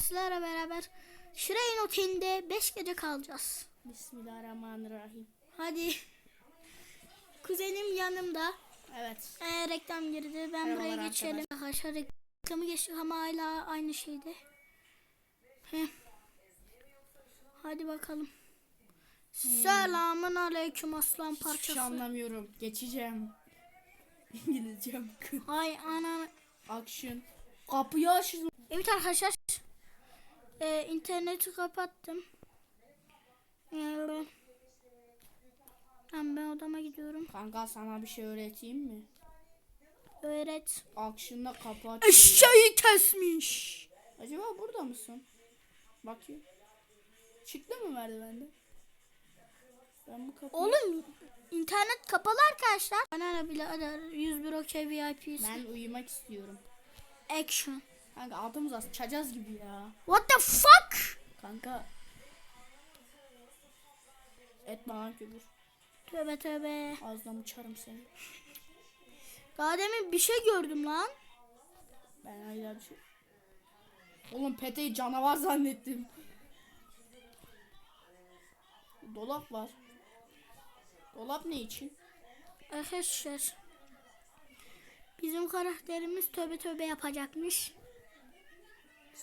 sizlerle beraber Şireyin Oteli'nde 5 gece kalacağız. Bismillahirrahmanirrahim. Hadi. Kuzenim yanımda. Evet. Ee, reklam girdi. Ben Merhabalar buraya geçelim. Arkadaşlar reklamı geçtik ama hala aynı şeyde. Heh. Hadi bakalım. Selamun aleyküm aslan Hiçbir şey parçası. anlamıyorum. Geçeceğim. İngilizcem. Ay ana. Action. Kapıyı açın. Evet arkadaşlar. Ee, interneti kapattım. Ee, tamam ben odama gidiyorum. Kanka sana bir şey öğreteyim mi? Öğret. Action'da kapı açılıyor. Eşeği kesmiş. Acaba burada mısın? Bakayım. Çıktı mı merdivende? Ben bu kapıyı... Oğlum internet kapalı arkadaşlar. Bana bile adar 101 okey VIP'si. Ben uyumak istiyorum. Action. Kanka adımız az çacaz gibi ya. What the fuck? Kanka. Etme lan küfür. Tövbe tövbe. Ağzından uçarım seni. Daha demin bir şey gördüm lan. Ben hala bir şey... Oğlum peteği canavar zannettim. Dolap var. Dolap ne için? Arkadaşlar. Bizim karakterimiz tövbe tövbe yapacakmış.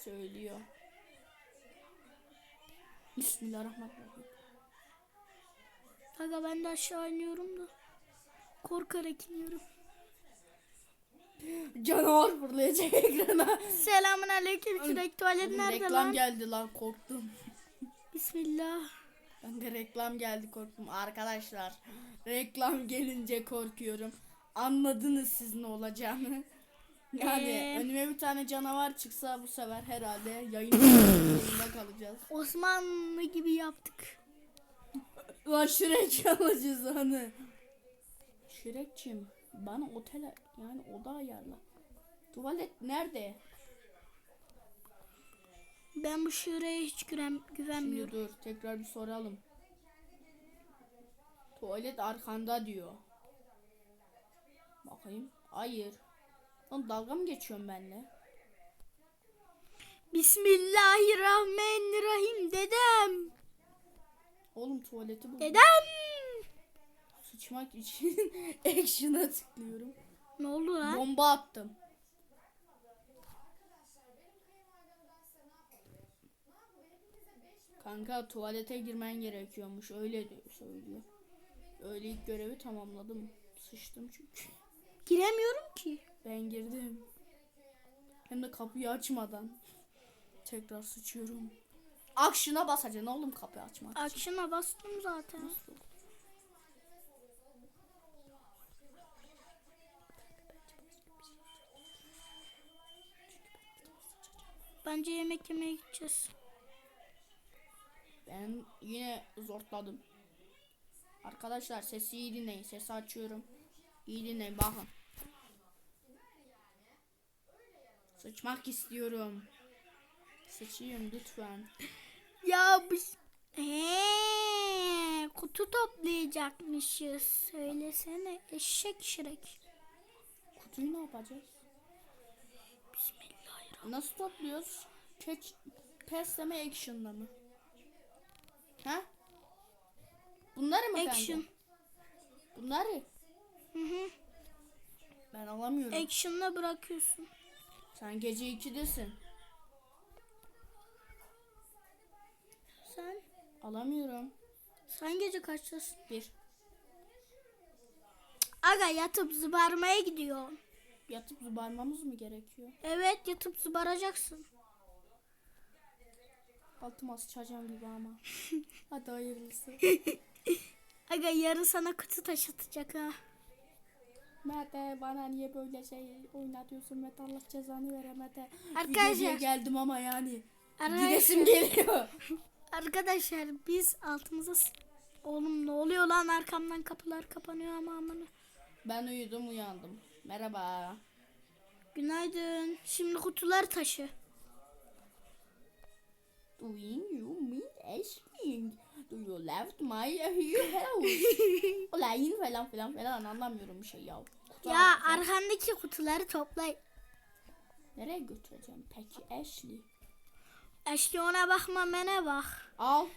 Söylüyor. Bismillahirrahmanirrahim. Aga ben de aşağı iniyorum da. Korkarak iniyorum. Canavar fırlayacak ekrana. Selamun aleyküm. Şuradaki tuvalet nerede reklam lan? geldi lan korktum. Bismillah. Ben de reklam geldi korktum. Arkadaşlar reklam gelince korkuyorum. Anladınız siz ne olacağını. Yani Ee? önüme bir tane canavar çıksa bu sefer herhalde yayın yayında kalacağız. Osmanlı gibi yaptık. Lan Şirek alacağız hani. Şirekçim bana otel yani oda ayarla. Tuvalet nerede? Ben bu şuraya hiç güven, Şimdi güvenmiyorum. dur tekrar bir soralım. Tuvalet arkanda diyor. Bakayım. Hayır. Lan dalga mı geçiyorsun benimle? Bismillahirrahmanirrahim dedem. Oğlum tuvaleti bu. Dedem. Sıçmak için action'a tıklıyorum. Ne oldu lan? Bomba attım. Kanka tuvalete girmen gerekiyormuş. Öyle diyor, söylüyor. Öyle ilk görevi tamamladım. Sıçtım çünkü. Giremiyorum ki. Ben girdim. Hem de kapıyı açmadan. Tekrar sıçıyorum. Action'a basacaksın oğlum kapıyı açmak için. Action'a bastım zaten. Bence yemek yemeye gideceğiz. Ben yine zortladım. Arkadaşlar sesi iyi dinleyin. Sesi açıyorum. İyi dinleyin bakın. Sıçmak istiyorum. Sıçayım lütfen. Ya biz Eee, kutu toplayacakmışız. Söylesene eşek şirek. Kutuyu ne yapacağız? Bismillahirrahmanirrahim. Nasıl topluyoruz? Keç, pesleme action'la mı? Ha? Bunları mı Action. kanka? Bunları? Hı hı. Ben alamıyorum. Action'la bırakıyorsun. Sen gece 2'desin. Sen Alamıyorum. sen gece kaçtasın? Bir. Aga yatıp zıbarmaya gidiyor. Yatıp zıbarmamız mı gerekiyor? Evet yatıp zıbaracaksın. Altıma sıçacağım gibi ama. Hadi hayırlısı. Aga yarın sana kutu taşıtacak ha. Mete bana niye böyle şey oynatıyorsun Mete Allah cezanı vere Mete. Arkadaşlar- geldim ama yani. Gidesim geliyor. arkadaşlar biz altımıza Oğlum ne oluyor lan arkamdan kapılar kapanıyor ama aman. Ben uyudum uyandım. Merhaba. Günaydın. Şimdi kutular taşı. Doing you mean? Do left my house? Olayın falan filan falan anlamıyorum bir şey ya. Kutu Ya aldım. arkandaki kutuları topla. Nereye götüreceğim peki Ashley? Ashley ona bakma mene bak. Al.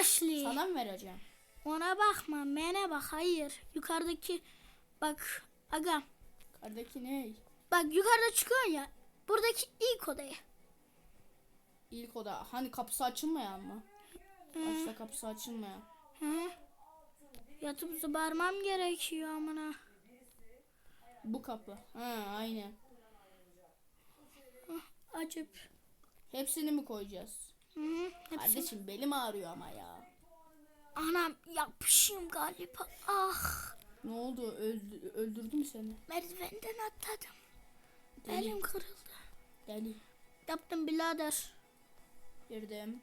Ashley. Sana mı vereceğim? Ona bakma mene bak hayır. Yukarıdaki bak aga. Kardaki ne? Bak yukarıda çıkıyorsun ya. Buradaki ilk odaya. İlk oda. Hani kapısı açılmayan mı? Başta kapısı açılmayan. Hı. Yatıp zıbarmam gerekiyor amına. Bu kapı. Ha aynen. Acıp. Hepsini mi koyacağız? Hı hı. Hepsi. Kardeşim belim ağrıyor ama ya. Anam yapışım galiba. Ah. Ne oldu? Öldü, öldürdü mü seni? Merdivenden atladım. Deli. Elim kırıldı. Deli. Yaptım birader. Girdim.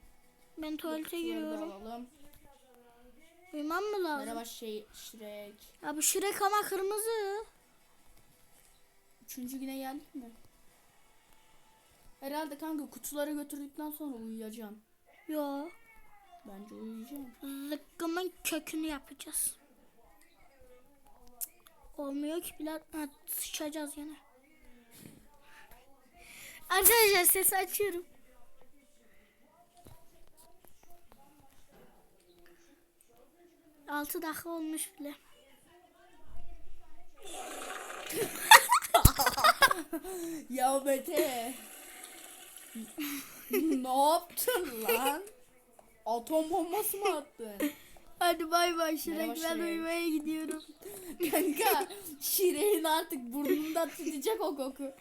Ben tuvalete giriyorum. alalım. Uyumam mı lazım? Merhaba şey Şirek. Ya bu Shrek ama kırmızı. Üçüncü güne geldik mi? Herhalde kanka kutuları götürdükten sonra uyuyacağım. Yo. Bence uyuyacağım. Zıkkımın kökünü yapacağız. Olmuyor ki birader. Ha, sıçacağız yine. Arkadaşlar sesi açıyorum. Altı dakika olmuş bile. Ya Mete. ne yaptın lan? Atom bombası mı attın? Hadi bay bay Shrek ben Shrek. uyumaya gidiyorum. Kanka Şirek'in artık burnundan tutacak o koku.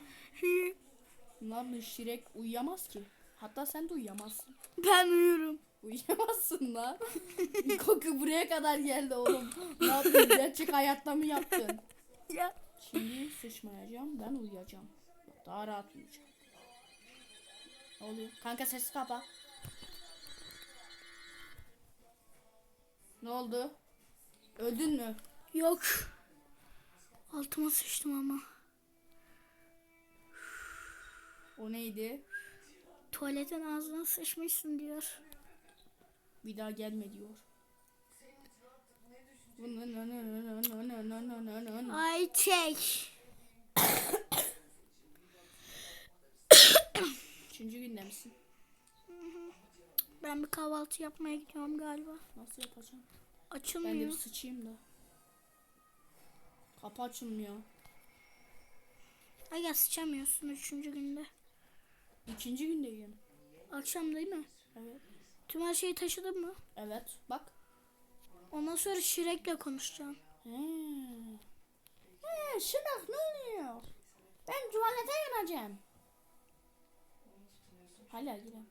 Lan Şirek uyuyamaz ki. Hatta sen de uyuyamazsın. ben uyurum. Uyuyamazsın lan. koku buraya kadar geldi oğlum. Ne yaptın? Gerçek hayatta mı yaptın? Ya. Şimdi sıçmayacağım. Ben uyuyacağım. Daha rahat uyuyacağım. Ne oluyor? Kanka sesi kapa. Ne oldu? Öldün mü? Yok. Altıma sıçtım ama. O neydi? Tuvaletin ağzına sıçmışsın diyor. Bir daha gelme diyor. Ay çek. Üçüncü günde misin? Ben bir kahvaltı yapmaya gidiyorum galiba. Nasıl yapacağım? Ben de Açılmıyor. bir sıçayım da. Kapı açılmıyor. Ay ya sıçamıyorsun üçüncü günde. İkinci gündeyim. Akşam değil mi? Evet. Tüm her şeyi taşıdın mı? Evet. Bak. Ondan sonra Şirek'le konuşacağım. He. He, Şınak ne oluyor? Ben tuvalete gireceğim. Hala girem.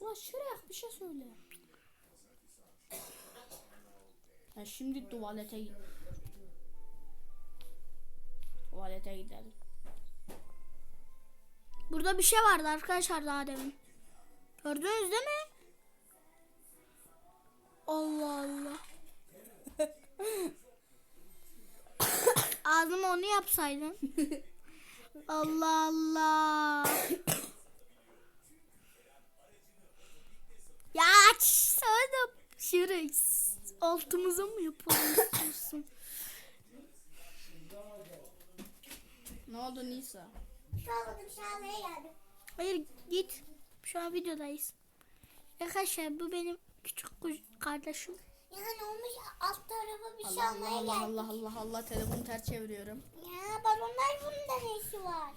Ulan Şırak bir şey söyle. Ha, şimdi tuvalete git. Tuvalete gidelim. Burada bir şey vardı arkadaşlar daha demin. Gördünüz değil mi? Allah Allah. Ağzıma onu yapsaydın. Allah Allah. ya açsana. Şirek. Altımıza mı yapalım istiyorsun? Ne oldu Nisa? Kalmadım şu an neye geldim? Hayır git. Şu an videodayız. Arkadaşlar bu benim küçük kardeşim. Yani olmuş alt tarafa bir şey Allah almaya Allah Allah geldik. Allah Allah Allah telefonu ters çeviriyorum. Ya balonlar bunun da ne işi var?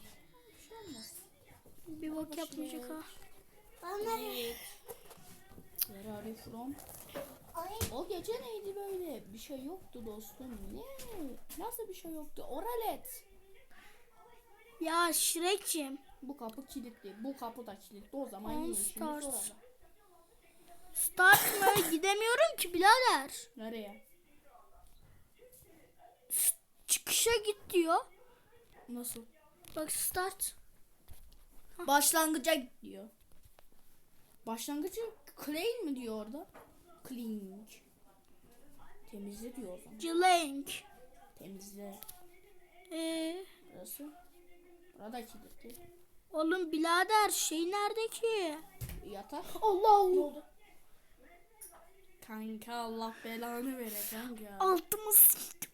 Bir bok yapmayacak ha. Balonlar... Where are you from? Ay, O gece neydi böyle? Bir şey yoktu dostum. Ne? Nasıl bir şey yoktu? Oralet. Ya Şirek'cim. Bu kapı kilitli. Bu kapı da kilitli. O zaman yine stars. Start mı? Gidemiyorum ki birader. Nereye? Çıkışa git diyor. Nasıl? Bak start. Başlangıca git diyor. Başlangıcı clean mi diyor orada? Clean. Temizle diyor o zaman. Clank. Temizle. Ee, Burası. Burada kilitli. oğlum birader şey nerede ki? Yatak. Allah Allah. Kanka Allah belanı vere kanka. Altımı sıçtım.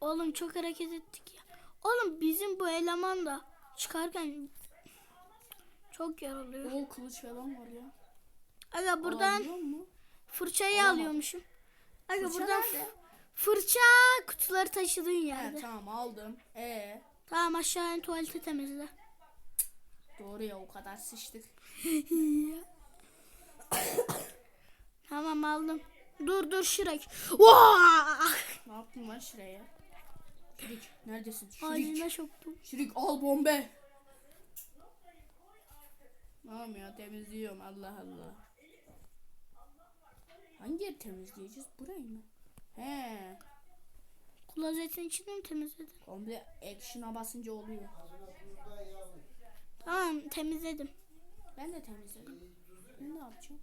Oğlum çok hareket ettik ya. Oğlum bizim bu eleman da çıkarken çok yoruluyor. O kılıç falan var ya. Aga buradan Alabiliyor mu? fırçayı Alamam. alıyormuşum. Aga Fırça buradan nerede? Fırça kutuları taşıdığın He, yerde. tamam aldım. E Tamam aşağı in tuvaleti temizle. doğru ya o kadar sıçtık. Tamam aldım. Dur dur Şirek. Vaa! Ne yaptın lan şuraya? Şirik neredesin? Şirik. Ağzına soktum. Şirik al bombe. Tamam ya temizliyorum Allah Allah. Hangi yeri temizleyeceğiz? Burayı mı? He. Klozetin içini mi temizledin? Komple action'a basınca oluyor. Tamam temizledim. Ben de temizledim. Ben ne yapacağım?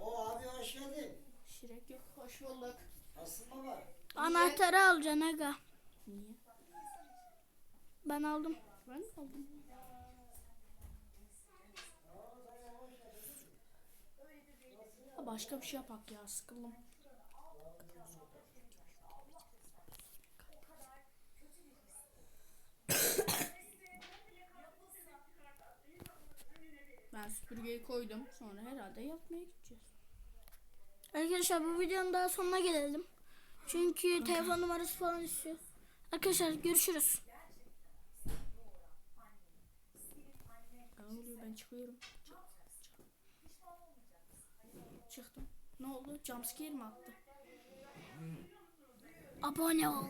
O abi hoş geldin. Şirek yok. Hoş bulduk. Nasılsın baba? Anahtarı alacaksın aga. Niye? Ben aldım. Ben de aldım. Ya Başka bir şey yapak ya sıkıldım. Ben süpürgeyi koydum. Sonra herhalde yapmaya gideceğiz. Arkadaşlar bu videonun daha sonuna gelelim. Çünkü telefon numarası falan istiyor. Arkadaşlar görüşürüz. Ne oluyor ben çıkıyorum. Çık- çık. Çıktım. Ne oldu? Jumpscare mi attı? Abone ol.